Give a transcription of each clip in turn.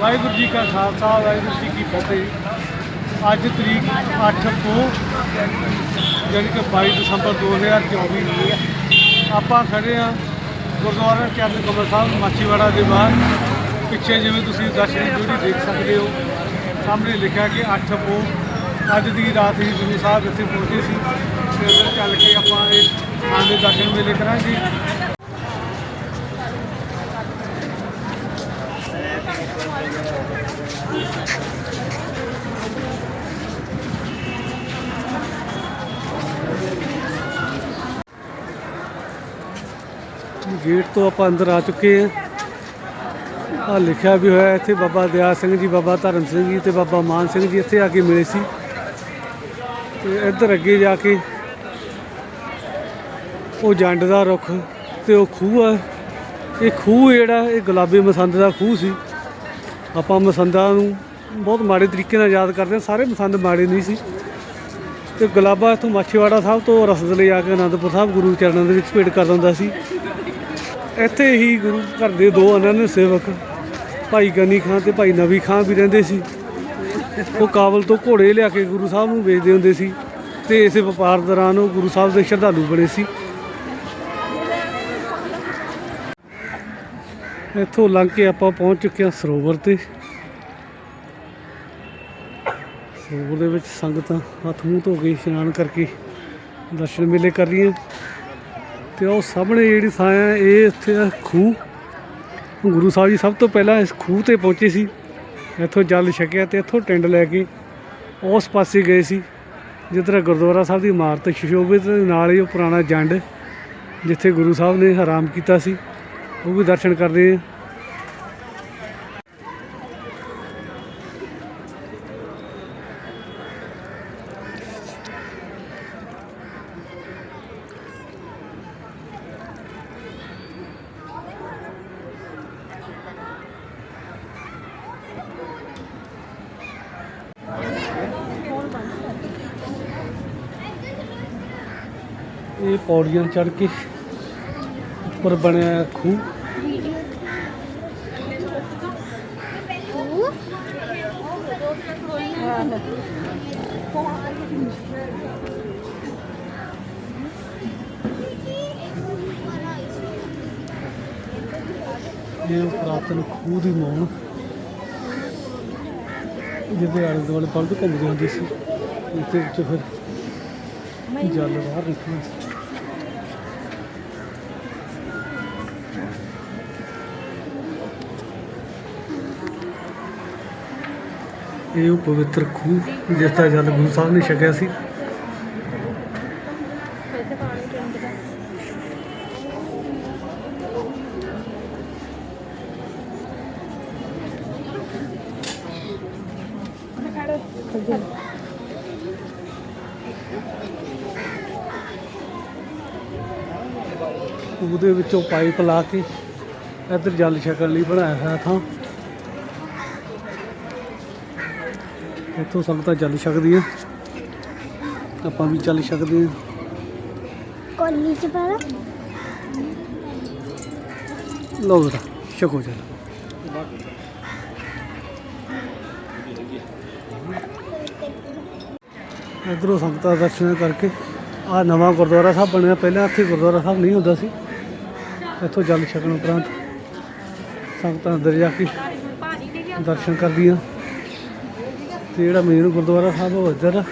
ਵਾਹਿਗੁਰੂ ਜੀ ਕਾ ਖਾਲਸਾ, ਵਾਹਿਗੁਰੂ ਜੀ ਕੀ ਫਤਿਹ। ਅੱਜ ਤਰੀਕ 8 ਤੋਂ ਯਾਨੀ ਕਿ 22 ਦਸੰਬਰ 2024 ਨੂੰ ਆਪਾਂ ਖੜੇ ਆ ਗੁਰਦੁਆਰਾ ਚਰਨ ਕਮਲ ਸਾਹਿਬ, ਮਾਛੀਵਾੜਾ ਦੇ ਬਾਹਰ। ਪਿੱਛੇ ਜਿਵੇਂ ਤੁਸੀਂ ਦਰਸ਼ਨ ਡਿਊਟੀ ਦੇਖ ਸਕਦੇ ਹੋ, ਸਾਹਮਣੇ ਲਿਖਿਆ ਕਿ 8 ਪੋ ਅੱਜ ਦੀ ਰਾਤ ਹੀ ਗੁਰੂ ਸਾਹਿਬ ਇੱਥੇ ਪਹੁੰਚੇ ਸੀ। ਤੇ ਚੱਲ ਕੇ ਆਪਾਂ ਇਹ ਮਾਂ ਦੇ ਦਰਸ਼ਨ ਮੇਲੇ ਕਰਾਂਗੇ। ਗੇਟ ਤੋਂ ਆਪਾਂ ਅੰਦਰ ਆ ਚੁੱਕੇ ਹਾਂ। ਆ ਲਿਖਿਆ ਵੀ ਹੋਇਆ ਇੱਥੇ ਬਾਬਾ ਦਿਆ ਸਿੰਘ ਜੀ, ਬਾਬਾ ਧਰਮ ਸਿੰਘ ਜੀ ਤੇ ਬਾਬਾ ਮਾਨ ਸਿੰਘ ਜੀ ਇੱਥੇ ਆ ਕੇ ਮਿਲੇ ਸੀ। ਤੇ ਇੱਧਰ ਅੱਗੇ ਜਾ ਕੇ ਉਹ ਜੰਡ ਦਾ ਰੁੱਖ ਤੇ ਉਹ ਖੂਹ ਆ। ਇਹ ਖੂਹ ਜਿਹੜਾ, ਇਹ ਗੁਲਾਬੀ ਮਸੰਦ ਦਾ ਖੂਹ ਸੀ। ਆਪਾਂ ਮਸੰਦਾਂ ਨੂੰ ਬਹੁਤ ਮਾੜੇ ਤਰੀਕੇ ਨਾਲ ਯਾਦ ਕਰਦੇ ਹਾਂ, ਸਾਰੇ ਮਸੰਦ ਮਾੜੇ ਨਹੀਂ ਸੀ। ਤੇ ਗੁਲਾਬਾ ਇੱਥੋਂ ਮਾਛੀਵਾੜਾ ਸਾਹਿਬ ਤੋਂ ਰਸਦ ਲਈ ਆ ਕੇ ਅਨੰਦਪੁਰ ਸਾਹਿਬ ਗੁਰੂ ਚਰਨਾਂ ਦੇ ਵਿੱਚ ਭੇਟ ਕਰ ਦਿੰਦਾ ਸੀ। ਇੱਥੇ ਹੀ ਗੁਰੂ ਘਰ ਦੇ ਦੋ ਅਨੰਨ ਸੇਵਕ, ਭਾਈ ਗਨੀ ਖਾਨ ਤੇ ਭਾਈ ਨਵੀ ਖਾਨ ਵੀ ਰਹਿੰਦੇ ਸੀ। ਉਹ ਕਾਬਲ ਤੋਂ ਘੋੜੇ ਲਿਆ ਕੇ ਗੁਰੂ ਸਾਹਿਬ ਨੂੰ ਵੇਚਦੇ ਹੁੰਦੇ ਸੀ ਤੇ ਇਸੇ ਵਪਾਰ ਦੌਰਾਨ ਉਹ ਗੁਰੂ ਸਾਹਿਬ ਦੇ ਸ਼ਰਧਾਲੂ ਬਣੇ ਸੀ। ਇੱਥੋਂ ਲੰਘ ਕੇ ਆਪਾਂ ਪਹੁੰਚ ਚੁੱਕੇ ਹਾਂ ਸਰੋਵਰ ਤੇ। ਸਰੋਵਰ ਦੇ ਵਿੱਚ ਸੰਗਤਾਂ ਹੱਥ ਮੂੰਹ ਧੋ ਕੇ ਇਸ਼ਨਾਨ ਕਰਕੇ ਦਰਸ਼ਨ ਮੇਲੇ ਕਰ ਰਹੀਆਂ। ਤੇ ਉਹ ਸਾਹਮਣੇ ਜਿਹੜੀ ਥਾਂ ਹੈ, ਇਹ ਇੱਥੇ ਆ ਖੂਹ। ਗੁਰੂ ਸਾਹਿਬ ਜੀ ਸਭ ਤੋਂ ਪਹਿਲਾਂ ਇਸ ਖੂਹ ਤੇ ਪਹੁੰਚੇ ਸੀ। ਇੱਥੋਂ ਜਲ ਛਕਿਆ ਤੇ ਇੱਥੋਂ ਟਿੰਡ ਲੈ ਕੇ ਉਸ ਪਾਸੇ ਗਏ ਸੀ, ਜਿੱਧਰ ਗੁਰਦੁਆਰਾ ਸਾਹਿਬ ਦੀ ਇਮਾਰਤ ਸ਼ਿਸ਼ੋਭਿਤ ਨਾਲ ਹੀ ਉਹ ਪੁਰਾਣਾ ਜੰਡ, ਜਿੱਥੇ ਗੁਰੂ ਸਾਹਿਬ ਨੇ ਆਰਾਮ ਕੀਤਾ ਸੀ। ਉਹ ਵੀ ਦਰਸ਼ਨ ਕਰਦੇ ਆ। ਇਹ ਪੌੜੀਆਂ ਚੜ ਕੇ ਉੱਪਰ ਬਣਿਆ ਖੂਹ। ਇਹ ਉਹ ਖੂਹ ਦੀ ਮੌਣ, ਜਿਹਦੇ ਆਲੇ ਦੁਆਲੇ ਬਲਦ ਘੁੰਮਦੇ ਹੁੰਦੇ ਸੀ। ਇੱਥੇ ਵਿੱਚ ਫਿਰ ਜਲ ਬਾਹਰ ਨਿਕਲਦਾ ਸੀ। ਇਹ ਉਹ ਪਵਿੱਤਰ ਖੂਹ ਜਿਸ ਦਾ ਜਲ ਗੁਰੂ ਸਾਹਿਬ ਨੇ ਛਕਿਆ ਸੀ। ਉਹਦੇ ਵਿੱਚੋਂ ਪਾਈਪ ਲਾ ਕੇ ਇੱਧਰ ਜਲ ਛਕਣ ਲਈ ਬਣਾਇਆ ਹੋਇਆ ਥਾਂ। ਇੱਥੋਂ ਸੰਗਤਾਂ ਚੱਲ ਸਕਦੀਆਂ ਆਪਾਂ ਵੀ ਚੱਲ ਸਕਦੇ ਹਾਂ। ਕੋਲੀ ਚ ਪਾਣਾ ਲਓ ਬੇਟਾ ਛਕੋ ਚੱਲ ਇਧਰੋਂ ਸੰਗਤਾਂ ਦਰਸ਼ਨ ਕਰਕੇ ਆ ਨਵਾਂ ਗੁਰਦੁਆਰਾ ਸਾਹਿਬ ਬਣਿਆ। ਪਹਿਲਾਂ ਇੱਥੇ ਗੁਰਦੁਆਰਾ ਸਾਹਿਬ ਨਹੀਂ ਹੁੰਦਾ ਸੀ। ਇੱਥੋਂ ਜਲ ਛਕਣ ਉਪਰੰਤ ਸੰਗਤਾਂ ਅੰਦਰ ਜਾ ਕੇ ਦਰਸ਼ਨ ਕਰਦੀਆਂ। ਤੇ ਜਿਹੜਾ ਮੇਨ ਗੁਰਦੁਆਰਾ ਸਾਹਿਬ ਉਹ ਇੱਧਰ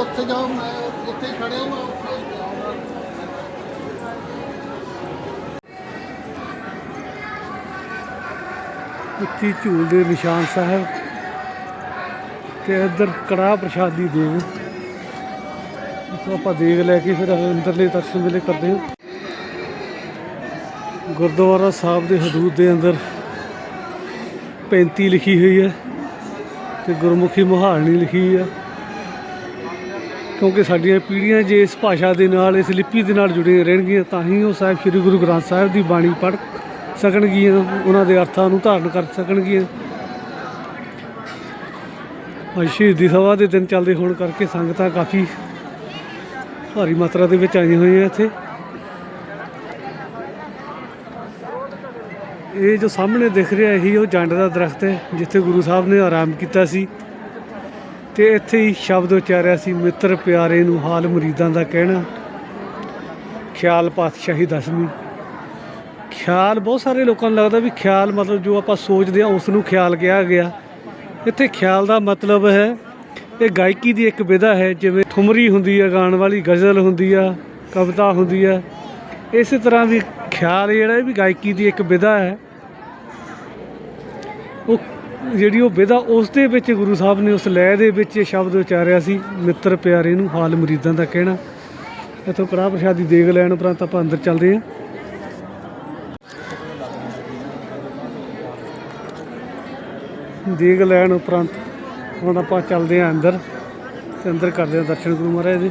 ਉੱਥੇ ਜਾਓ ਮੈਂ। ਉੱਥੇ ਖੜੇ ਹਾਂ ਮੈਂ ਉੱਥੇ ਹੀ ਜਾਊਂਗਾ। ਉੱਚੀ ਝੂਲ ਦੇ ਨਿਸ਼ਾਨ ਸਾਹਿਬ ਤੇ ਇੱਧਰ ਕੜਾਹ ਪ੍ਰਸ਼ਾਦੀ ਦੇਵ ਇੱਥੋਂ ਆਪਾਂ ਦੇਗ ਲੈ ਕੇ ਫਿਰ ਅੰਦਰਲੇ ਦਰਸ਼ਨ ਵੇਲੇ ਕਰਦੇ ਹਾਂ। ਗੁਰਦੁਆਰਾ ਸਾਹਿਬ ਦੇ ਹਦੂਦ ਦੇ ਅੰਦਰ 35 ਲਿਖੀ ਹੋਈ ਹੈ ਤੇ ਗੁਰਮੁਖੀ ਮੁਹਾਰਣੀ ਲਿਖੀ ਹੋਈ ਹੈ। ਕਿਉਂਕਿ ਸਾਡੀਆਂ ਪੀੜ੍ਹੀਆਂ ਜੇ ਇਸ ਭਾਸ਼ਾ ਦੇ ਨਾਲ, ਇਸ ਲਿਪੀ ਦੇ ਨਾਲ ਜੁੜੀਆਂ ਰਹਿਣਗੀਆਂ, ਤਾਂ ਹੀ ਉਹ ਸਾਹਿਬ ਸ੍ਰੀ ਗੁਰੂ ਗ੍ਰੰਥ ਸਾਹਿਬ ਦੀ ਬਾਣੀ ਪੜ੍ਹ ਸਕਣਗੀਆਂ, ਉਹਨਾਂ ਦੇ ਅਰਥਾਂ ਨੂੰ ਧਾਰਨ ਕਰ ਸਕਣਗੀਆਂ। ਅੱਜ ਸ਼ਹੀਦੀ ਸਭਾ ਦੇ ਦਿਨ ਚੱਲਦੇ ਹੋਣ ਕਰਕੇ ਸੰਗਤਾਂ ਕਾਫੀ ਭਾਰੀ ਮਾਤਰਾ ਦੇ ਵਿੱਚ ਆਈਆਂ ਹੋਈਆਂ ਇੱਥੇ। ਇਹ ਜੋ ਸਾਹਮਣੇ ਦਿਖ ਰਿਹਾ, ਇਹੀ ਉਹ ਜੰਡ ਦਾ ਦਰਖਤ ਹੈ, ਜਿੱਥੇ ਗੁਰੂ ਸਾਹਿਬ ਨੇ ਆਰਾਮ ਕੀਤਾ ਸੀ। ਤੇ ਇੱਥੇ ਹੀ ਸ਼ਬਦ ਉਚਾਰਿਆ ਸੀ, ਮਿੱਤਰ ਪਿਆਰੇ ਨੂੰ ਹਾਲ ਮੁਰੀਦਾਂ ਦਾ ਕਹਿਣਾ। ਖਿਆਲ ਪਾਤਸ਼ਾਹੀ ਦਸਵੀਂ। ਖਿਆਲ ਬਹੁਤ ਸਾਰੇ ਲੋਕਾਂ ਨੂੰ ਲੱਗਦਾ ਵੀ ਖਿਆਲ ਮਤਲਬ ਜੋ ਆਪਾਂ ਸੋਚਦੇ ਆ ਉਸ ਨੂੰ ਖਿਆਲ ਕਿਹਾ ਗਿਆ। ਇੱਥੇ ਖਿਆਲ ਦਾ ਮਤਲਬ ਹੈ, ਇਹ ਗਾਇਕੀ ਦੀ ਇੱਕ ਵਿਧਾ ਹੈ, ਜਿਵੇਂ ਠੁਮਰੀ ਹੁੰਦੀ ਆ, ਗਾਣ ਵਾਲੀ ਗਜ਼ਲ ਹੁੰਦੀ ਆ, ਕਵਿਤਾ ਹੁੰਦੀ ਆ। ਇਸੇ ਤਰ੍ਹਾਂ ਵੀ ਖਿਆਲ ਜਿਹੜਾ ਇਹ ਵੀ ਗਾਇਕੀ ਦੀ ਇੱਕ ਵਿਧਾ ਹੈ, ਉਹ ਜਿਹੜੀ ਉਹ ਵਿਧਾ ਉਸ ਦੇ ਵਿੱਚ ਗੁਰੂ ਸਾਹਿਬ ਨੇ ਉਸ ਲੈ ਦੇ ਵਿੱਚ ਇਹ ਸ਼ਬਦ ਉਚਾਰਿਆ ਸੀ, ਮਿੱਤਰ ਪਿਆਰੇ ਨੂੰ ਹਾਲ ਮੁਰੀਦਾਂ ਦਾ ਕਹਿਣਾ। ਇੱਥੋਂ ਕੜਾਹ ਪ੍ਰਸ਼ਾਦੀ ਦੇਗ ਲੈਣ ਉਪਰੰਤ ਆਪਾਂ ਅੰਦਰ ਚੱਲਦੇ ਹਾਂ। ਦੇਗ ਲੈਣ ਉਪਰੰਤ ਹੁਣ ਆਪਾਂ ਚੱਲਦੇ ਹਾਂ ਅੰਦਰ ਤੇ ਅੰਦਰ ਕਰਦੇ ਹਾਂ ਦਰਸ਼ਨ ਗੁਰੂ ਮਹਾਰਾਜ ਦੇ।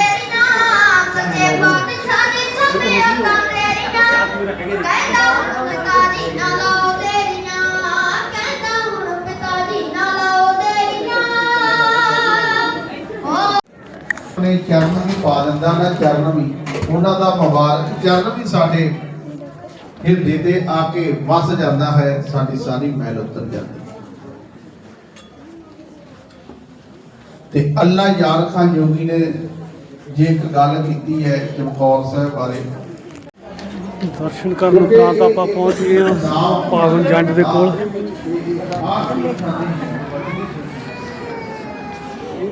ਆਪਣੇ ਚਰਨ ਵੀ ਪਾ ਦਿੰਦਾ ਨਾ ਚਰਨ ਵੀ। ਉਹਨਾਂ ਦਾ ਮੁਬਾਰਕ ਚਰਨ ਵੀ ਸਾਡੇ ਹਿਰਦੇ ਤੇ ਆ ਕੇ ਵਸ ਜਾਂਦਾ ਹੈ ਸਾਡੀ ਸਾਰੀ ਮੈਲ ਉਤਰ ਜਾਂਦੀ ਤੇ ਅੱਲਾ ਯਾਰ ਖਾਨ ਜੋਗੀ ਨੇ ਜੇ ਇੱਕ ਗੱਲ ਕੀਤੀ ਹੈ ਚਮਕੌਰ ਸਾਹਿਬ ਬਾਰੇ। ਦਰਸ਼ਨ ਕਰਨ ਉਪਰੰਤ ਆਪਾਂ ਪਹੁੰਚ ਗਏ ਹਾਂ ਪਾਵਨ ਜੰਡ ਦੇ ਕੋਲ।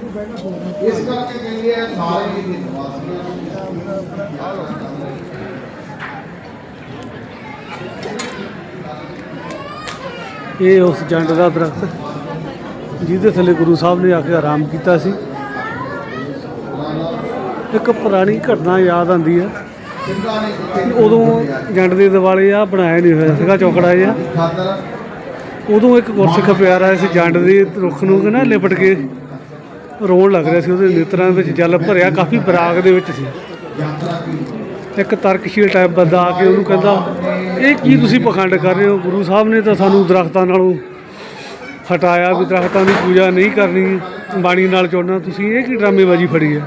ਇਸ ਕਰਕੇ ਕਹਿੰਦੇ ਆ, ਸਾਰੇ ਹੀ ਵਾਸੀਆਂ ਨੂੰ ਇਹ ਉਸ ਜੰਡ ਦਾ ਦਰਖਤ, ਜਿਹਦੇ ਥੱਲੇ ਗੁਰੂ ਸਾਹਿਬ ਨੇ ਆ ਕੇ ਆਰਾਮ ਕੀਤਾ ਸੀ। ਇੱਕ ਪੁਰਾਣੀ ਘਟਨਾ ਯਾਦ ਆਉਂਦੀ ਹੈ। ਉਦੋਂ ਜੰਡ ਦੇ ਦਿਵਾਲੇ ਆ, ਬਣਾਇਆ ਨਹੀਂ ਹੋਇਆ ਸੀਗਾ, ਚੌਕੜਾ ਜਿਹਾ। ਉਦੋਂ ਇੱਕ ਗੁਰਸਿੱਖ ਪਿਆਰਾ ਇਸ ਜੰਡ ਦੇ ਰੁੱਖ ਨੂੰ ਨਾ ਲਿਪਟ ਕੇ ਰੋਣ ਲੱਗ ਰਿਹਾ ਸੀ ਉਹਦੇ ਨੇਤਰਾਂ ਵਿੱਚ, ਜਲ ਭਰਿਆ, ਕਾਫੀ ਬਰਾਗ ਦੇ ਵਿੱਚ ਸੀ। ਇੱਕ ਤਰਕਸ਼ੀਲ ਟਾਈਪ ਬੰਦਾ ਆ ਕੇ ਉਹਨੂੰ ਕਹਿੰਦਾ, ਇਹ ਕੀ ਤੁਸੀਂ ਪਖੰਡ ਕਰ ਰਹੇ ਹੋ? ਗੁਰੂ ਸਾਹਿਬ ਨੇ ਤਾਂ ਸਾਨੂੰ ਦਰਖਤਾਂ ਨਾਲੋਂ ਹਟਾਇਆ ਵੀ ਦਰਖਤਾਂ ਦੀ ਪੂਜਾ ਨਹੀਂ ਕਰਨੀ, ਬਾਣੀ ਨਾਲ ਜੋੜਨਾ। ਤੁਸੀਂ ਇਹ ਕੀ ਡਰਾਮੇਬਾਜ਼ੀ ਫੜੀ ਹੈ?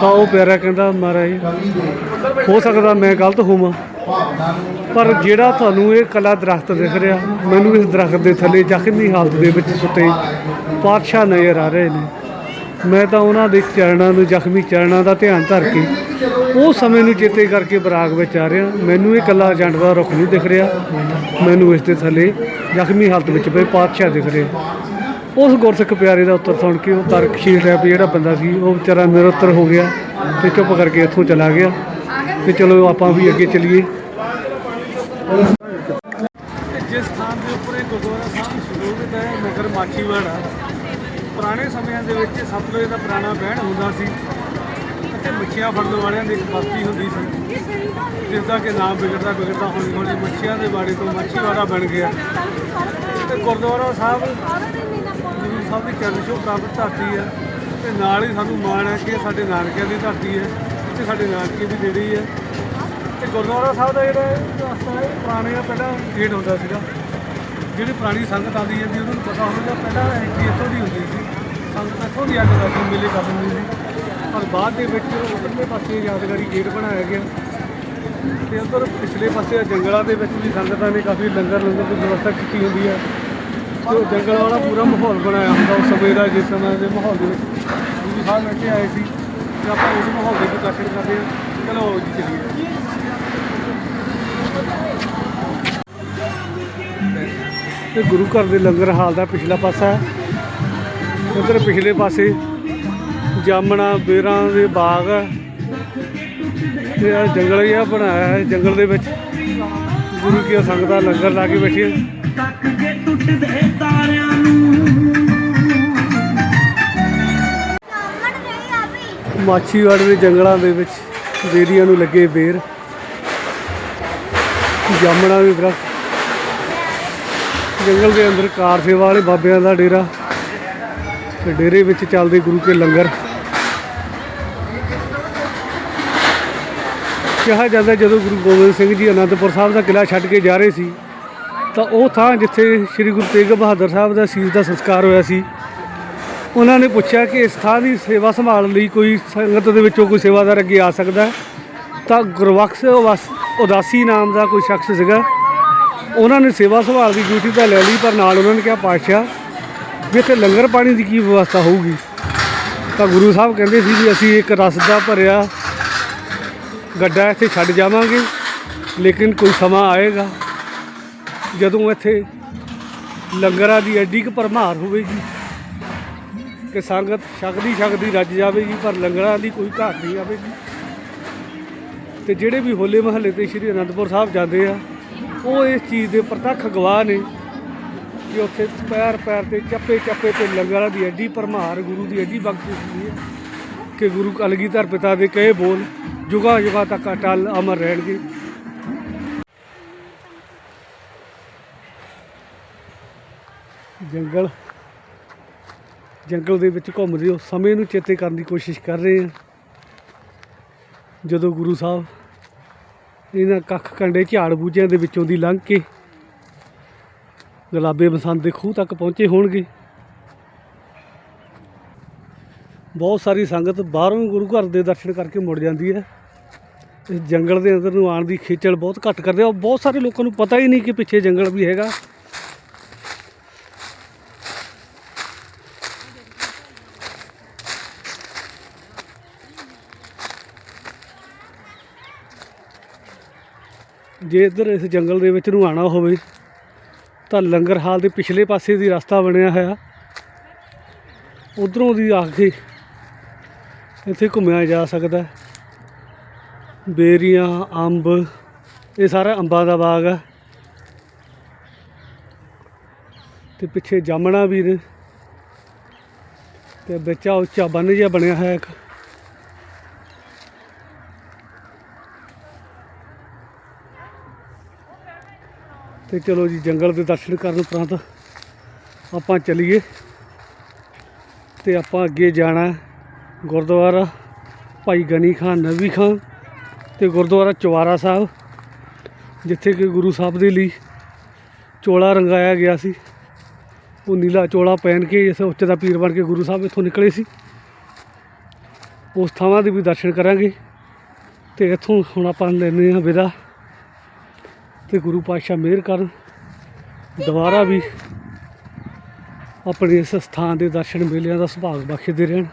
ਤਾਂ ਉਹ ਪਿਆਰਾ ਕਹਿੰਦਾ, ਮਹਾਰਾਜ, ਹੋ ਸਕਦਾ ਮੈਂ ਗਲਤ ਹੋਵਾਂ, ਪਰ ਜਿਹੜਾ ਤੁਹਾਨੂੰ ਇਹ ਕਲਾ ਦਰਖਤ ਦਿਖ ਰਿਹਾ, ਮੈਨੂੰ ਇਸ ਦਰਖਤ ਦੇ ਥੱਲੇ ਜ਼ਖਮੀ ਹਾਲਤ ਦੇ ਵਿੱਚ ਸੁੱਤੇ ਪਾਤਸ਼ਾਹ ਨਜ਼ਰ ਆ ਰਹੇ ਨੇ। ਮੈਂ ਤਾਂ ਉਹਨਾਂ ਦੇ ਚਰਨਾਂ ਨੂੰ, ਜ਼ਖਮੀ ਚਰਨਾਂ ਦਾ ਧਿਆਨ ਧਰ ਕੇ ਉਹ ਸਮੇਂ ਨੂੰ ਚੇਤੇ ਕਰਕੇ ਬਰਾਗ ਵਿੱਚ ਆ ਰਿਹਾ। ਮੈਨੂੰ ਇਹ ਕੱਲਾ ਏਜੰਟ ਦਾ ਰੁੱਖ ਨਹੀਂ ਦਿਖ ਰਿਹਾ। ਮੈਨੂੰ ਇਸ ਦੇ ਥੱਲੇ ਜ਼ਖਮੀ ਹਾਲਤ ਵਿੱਚ ਪਏ ਪਾਤਸ਼ਾਹ ਦਿਖ ਰਹੇ। ਉਸ ਗੁਰਸਿੱਖ ਪਿਆਰੇ ਦਾ ਉੱਤਰ ਸੁਣ ਕੇ ਉਹ ਤਰਕਸ਼ੀਲ ਟੈਪ ਜਿਹੜਾ ਬੰਦਾ ਸੀ, ਉਹ ਵਿਚਾਰਾ ਨਿਰੁੱਤਰ ਹੋ ਗਿਆ ਤੇ ਚੁੱਪ ਕਰਕੇ ਇੱਥੋਂ ਚਲਾ ਗਿਆ। ਤੇ ਚਲੋ ਆਪਾਂ ਵੀ ਅੱਗੇ ਚੱਲੀਏ। ਜਿਸ ਸਥਾਨ ਦੇ ਉੱਪਰ ਇਹ ਗੁਰਦੁਆਰਾ ਸਾਹਿਬ ਸਰੋਵਰ ਹੈ ਨਗਰ ਮਾਛੀਵਾੜਾ। ਪੁਰਾਣੇ ਸਮਿਆਂ ਦੇ ਵਿੱਚ ਸਤਲੁਜ ਦਾ ਪੁਰਾਣਾ ਬਹਿਣ ਹੁੰਦਾ ਸੀ। ਅਤੇ ਮੱਛੀਆਂ ਫੜਨ ਵਾਲਿਆਂ ਦੀ ਇੱਕ ਬਸਤੀ ਹੁੰਦੀ ਸੀ। ਜਿਸ ਦਾ ਕਿ ਨਾਮ ਵਿਗੜਦਾ ਵਿਗੜਦਾ ਹੌਲੀ ਹੌਲੀ ਮੱਛੀਆਂ ਦੇ ਬਾੜੇ ਤੋਂ ਮੱਛੀਵਾੜਾ ਬਣ ਗਿਆ। ਤੇ ਗੁਰਦੁਆਰਾ ਸਾਹਿਬ ਗੁਰੂ ਸਾਹਿਬ ਦੀ ਚਰਨ ਛੋਹ ਪ੍ਰਾਪਤ ਧਰਤੀ ਹੈ। ਤੇ ਨਾਲ ਹੀ ਸਾਨੂੰ ਮਾਣ ਹੈ ਕਿ ਇਹ ਸਾਡੇ ਨਾਨਕਿਆਂ ਦੀ ਧਰਤੀ ਹੈ ਤੇ ਸਾਡੇ ਨਾਨਕੇ ਦੀ ਜਿਹੜੀ ਹੈ। ਤੇ ਗੁਰਦੁਆਰਾ ਸਾਹਿਬ ਦਾ ਜਿਹੜਾ ਰਸਤਾ ਹੈ ਪੁਰਾਣੇ ਦਾ ਪਹਿਲਾਂ ਗੇਟ ਹੁੰਦਾ ਸੀਗਾ। ਜਿਹੜੀ ਪੁਰਾਣੀ ਸੰਗਤ ਆਉਂਦੀ ਹੈ ਜਾਂਦੀ ਉਹਨਾਂ ਨੂੰ ਪਤਾ ਹੁੰਦਾ ਪਹਿਲਾਂ ਐਂਟਰੀ ਇੱਥੋਂ ਦੀ ਹੁੰਦੀ ਸੀ, ਸੰਗਤ ਇੱਥੋਂ ਦੀ ਆ ਕੇ ਦਰਸ਼ਨ ਮੇਲੇ ਕਰ ਦਿੰਦੀ ਸੀ ਪਰ ਬਾਅਦ ਦੇ ਵਿੱਚ ਉਧਰਲੇ ਪਾਸੇ ਯਾਦਗਾਰੀ ਗੇਟ ਬਣਾਇਆ ਗਿਆ। ਤੇ ਉਧਰ ਪਿਛਲੇ ਪਾਸੇ ਜੰਗਲਾਂ ਦੇ ਵਿੱਚ ਵੀ ਸੰਗਤਾਂ ਨੇ ਕਾਫੀ ਲੰਗਰ ਲੰਗਰ ਦੀ ਵਿਵਸਥਾ ਕੀਤੀ ਹੁੰਦੀ ਹੈ। ਤੇ ਉਹ ਜੰਗਲ ਵਾਲਾ ਪੂਰਾ ਮਾਹੌਲ ਬਣਾਇਆ ਹੁੰਦਾ ਉਸ ਸਮੇਂ ਦਾ, ਜਿਸ ਸਮੇਂ ਦੇ ਮਾਹੌਲ ਦੇ ਵਿੱਚ। ਗੁਰੂ ਸਾਹਿਬ ਬੈਠੇ ਆਏ ਸੀ ਤੇ ਆਪਾਂ ਉਸ ਮਾਹੌਲ ਦੇ ਵੀ ਦਰਸ਼ਨ ਕਰਦੇ ਹਾਂ। ਚਲੋ ਆਓ ਜੀ, ਚਲੀਏ। ਇਹ ਗੁਰੂ ਘਰ ਦੇ ਲੰਗਰ ਹਾਲ ਦਾ ਪਿਛਲਾ ਪਾਸਾ ਹੈ। ਉਧਰ ਪਿਛਲੇ ਪਾਸੇ ਜਾਮਣਾ, ਬੇਰਾਂ ਦੇ ਬਾਗ ਹੈ। ਤੇ ਆ ਜੰਗਲ ਜਿਹਾ ਬਣਾਇਆ ਹੈ, ਜੰਗਲ ਦੇ ਵਿੱਚ। ਗੁਰੂ ਕੀ ਸੰਗਤਾਂ ਲੰਗਰ ਲਾ ਕੇ ਬੈਠੀਆਂ। ਸਾਹਮਣ ਗਈ ਆ ਵੀ ਮਾਛੀਵਾੜੇ ਦੇ ਜੰਗਲਾਂ ਦੇ ਵਿੱਚ ਬੇਰੀਆਂ ਨੂੰ ਲੱਗੇ ਬੇਰ। ਜਾਮਣਾ ਵੀ ਦਰਖਤ ਜੰਗਲ ਦੇ ਅੰਦਰ ਕਾਰ ਸੇਵਾ ਵਾਲੇ ਬਾਬਿਆਂ ਦਾ ਡੇਰਾ ਤੇ ਡੇਰੇ ਵਿੱਚ ਚੱਲਦੇ ਗੁਰੂ ਕੇ ਲੰਗਰ। ਕਿਹਾ ਜਾਂਦਾ ਜਦੋਂ ਗੁਰੂ ਗੋਬਿੰਦ ਸਿੰਘ ਜੀ ਅਨੰਦਪੁਰ ਸਾਹਿਬ ਦਾ ਕਿਲ੍ਹਾ ਛੱਡ ਕੇ ਜਾ ਰਹੇ ਸੀ, ਤਾਂ ਉਹ ਥਾਂ ਜਿੱਥੇ ਸ੍ਰੀ ਗੁਰੂ ਤੇਗ ਬਹਾਦਰ ਸਾਹਿਬ ਦਾ ਸੀਸ ਦਾ ਸੰਸਕਾਰ ਹੋਇਆ ਸੀ, ਉਹਨਾਂ ਨੇ ਪੁੱਛਿਆ ਕਿ ਇਸ ਥਾਂ ਦੀ ਸੇਵਾ ਸੰਭਾਲ ਲਈ ਕੋਈ ਸੰਗਤ ਦੇ ਵਿੱਚੋਂ ਕੋਈ ਸੇਵਾਦਾਰ ਅੱਗੇ ਆ ਸਕਦਾ ਤਾਂ ਗੁਰਬਖਸ਼ ਉਦਾਸ- ਉਦਾਸੀ ਨਾਮ ਦਾ ਕੋਈ ਸ਼ਖਸ ਸੀਗਾ ਉਹਨਾਂ ਨੇ ਸੇਵਾ ਸੰਭਾਲ ਦੀ ਡਿਊਟੀ ਤਾਂ ਲੈ ਲਈ, ਪਰ ਨਾਲ ਉਹਨਾਂ ਨੇ ਕਿਹਾ, ਪਾਤਸ਼ਾਹ, ਵੀ ਇੱਥੇ ਲੰਗਰ ਪਾਣੀ ਦੀ ਕੀ ਵਿਵਸਥਾ ਹੋਊਗੀ? ਤਾਂ ਗੁਰੂ ਸਾਹਿਬ ਕਹਿੰਦੇ ਸੀ ਵੀ ਅਸੀਂ ਇੱਕ ਰਸ ਦਾ ਭਰਿਆ ਗੱਡਾ ਇੱਥੇ ਛੱਡ ਜਾਵਾਂਗੇ, ਲੇਕਿਨ ਕੋਈ ਸਮਾਂ ਆਏਗਾ ਜਦੋਂ ਇੱਥੇ ਲੰਗਰਾਂ ਦੀ ਐਡੀ ਕੁ ਭਰਮਾਰ ਹੋਵੇਗੀ ਕਿ ਸੰਗਤ ਛਕਦੀ ਛਕਦੀ ਰੱਜ ਜਾਵੇਗੀ, ਪਰ ਲੰਗਰਾਂ ਦੀ ਕੋਈ ਘਾਟ ਨਹੀਂ ਆਵੇਗੀ। ਤੇ ਜਿਹੜੇ ਵੀ ਹੋਲੇ ਮਹੱਲੇ ਤੇ ਸ਼੍ਰੀ ਅਨੰਦਪੁਰ ਸਾਹਿਬ ਜਾਂਦੇ ਆ ਉਹ ਇਸ ਚੀਜ਼ ਦੇ ਪ੍ਰਤੱਖ ਗਵਾਹ ਨੇ ਕਿ ਉੱਥੇ ਪੈਰ ਪੈਰ ਤੇ ਚੱਪੇ ਚੱਪੇ ਤੇ ਲੰਗਰਾਂ ਦੀ ਐਡੀ ਭਰਮਾਰ, ਗੁਰੂ ਦੀ ਐਡੀ ਬਖਸ਼ਿਸ਼ ਹੁੰਦੀ ਹੈ ਕਿ ਗੁਰੂ ਕਲਗੀਧਰ ਪਿਤਾ ਦੇ ਕਹੇ ਬੋਲ ਜੁਗਾ ਜੁਗਾ ਤੱਕ ਅਟਲ ਅਮਰ ਰਹਿਣਗੇ। ਜੰਗਲ ਜੰਗਲ ਦੇ ਵਿੱਚ ਘੁੰਮਦੇ ਹੋ। ਸਮੇਂ ਨੂੰ ਚੇਤੇ ਕਰਨ ਦੀ ਕੋਸ਼ਿਸ਼ ਕਰ ਰਹੇ ਹਾਂ। ਜਦੋਂ ਗੁਰੂ ਸਾਹਿਬ ਇਹਨਾਂ ਕੱਖ ਕੰਡੇ ਝਾੜ ਬੂਝਿਆਂ ਦੇ ਵਿੱਚੋਂ ਦੀ ਲੰਘ ਕੇ ਗੁਲਾਬੇ ਬਸੰਤ ਦੇ ਖੂਹ ਤੱਕ ਪਹੁੰਚੇ ਹੋਣਗੇ। ਬਹੁਤ ਸਾਰੀ ਸੰਗਤ ਬਾਹਰੋਂ ਗੁਰੂ ਘਰ ਦੇ ਦਰਸ਼ਨ ਕਰਕੇ ਮੁੜ ਜਾਂਦੀ ਹੈ। ਇਸ ਜੰਗਲ ਦੇ ਅੰਦਰ ਨੂੰ ਆਉਣ ਦੀ ਖੇਚਲ ਬਹੁਤ ਘੱਟ ਕਰਦੇ ਆ। ਬਹੁਤ ਸਾਰੇ ਲੋਕਾਂ ਨੂੰ ਪਤਾ ਹੀ ਨਹੀਂ ਕਿ ਪਿੱਛੇ ਜੰਗਲ ਵੀ ਹੈਗਾ। ਜੇ ਇੱਧਰ ਇਸ ਜੰਗਲ ਦੇ ਵਿੱਚ ਨੂੰ ਆਣਾ ਹੋਵੇ, ਤਾਂ ਲੰਗਰ ਹਾਲ ਦੇ ਪਿਛਲੇ ਪਾਸੇ ਦੀ ਰਸਤਾ ਬਣਿਆ ਹੋਇਆ। ਉਧਰੋਂ ਦੀ ਆ ਕੇ ਇੱਥੇ ਘੁੰਮਿਆ ਜਾ ਸਕਦਾ ਬੇਰੀਆਂ, ਅੰਬ, ਇਹ ਸਾਰਾ ਅੰਬਾਂ ਦਾ ਬਾਗ ਹੈ। ਤੇ ਪਿੱਛੇ ਜਾਮਣਾ ਵੀ ਨੇ। ਤੇ ਵਿੱਚ ਉੱਚਾ ਬੰਨ ਜਿਹਾ ਬਣਿਆ ਹੋਇਆ ਇੱਕ। ਤੇ ਚਲੋ ਜੀ, ਜੰਗਲ ਦੇ ਦਰਸ਼ਨ ਕਰਨ ਉਪਰੰਤ ਆਪਾਂ ਚੱਲੀਏ ਤੇ ਆਪਾਂ ਅੱਗੇ ਜਾਣਾ ਗੁਰਦੁਆਰਾ ਭਾਈ ਗਨੀ ਖਾਨ, ਨਵੀ ਖਾਨ ਤੇ ਗੁਰਦੁਆਰਾ ਚਵਾਰਾ ਸਾਹਿਬ, ਜਿੱਥੇ ਕਿ ਗੁਰੂ ਸਾਹਿਬ ਦੇ ਲਈ ਚੋਲਾ ਰੰਗਾਇਆ ਗਿਆ ਸੀ। ਉਹ ਨੀਲਾ ਚੋਲਾ ਪਹਿਨ ਕੇ ਇਸ ਉੱਚ ਦਾ ਪੀਰ ਬਣ ਕੇ ਗੁਰੂ ਸਾਹਿਬ ਇੱਥੋਂ ਨਿਕਲੇ ਸੀ। ਉਸ ਥਾਵਾਂ ਦੇ ਵੀ ਦਰਸ਼ਨ ਕਰਾਂਗੇ ਤੇ ਇੱਥੋਂ ਹੁਣ ਆਪਾਂ ਲੈਂਦੇ ਹਾਂ ਵਿਦਾ। ਤੇ ਗੁਰੂ ਪਾਤਸ਼ਾਹ ਮਿਹਰ ਕਰਨ, ਦੁਬਾਰਾ ਵੀ ਆਪਣੇ ਇਸ ਸਥਾਨ ਦੇ ਦਰਸ਼ਨ ਮੇਲਿਆਂ ਦਾ ਸੁਭਾਗ ਬਖਸ਼ਦੇ ਰਹਿਣ।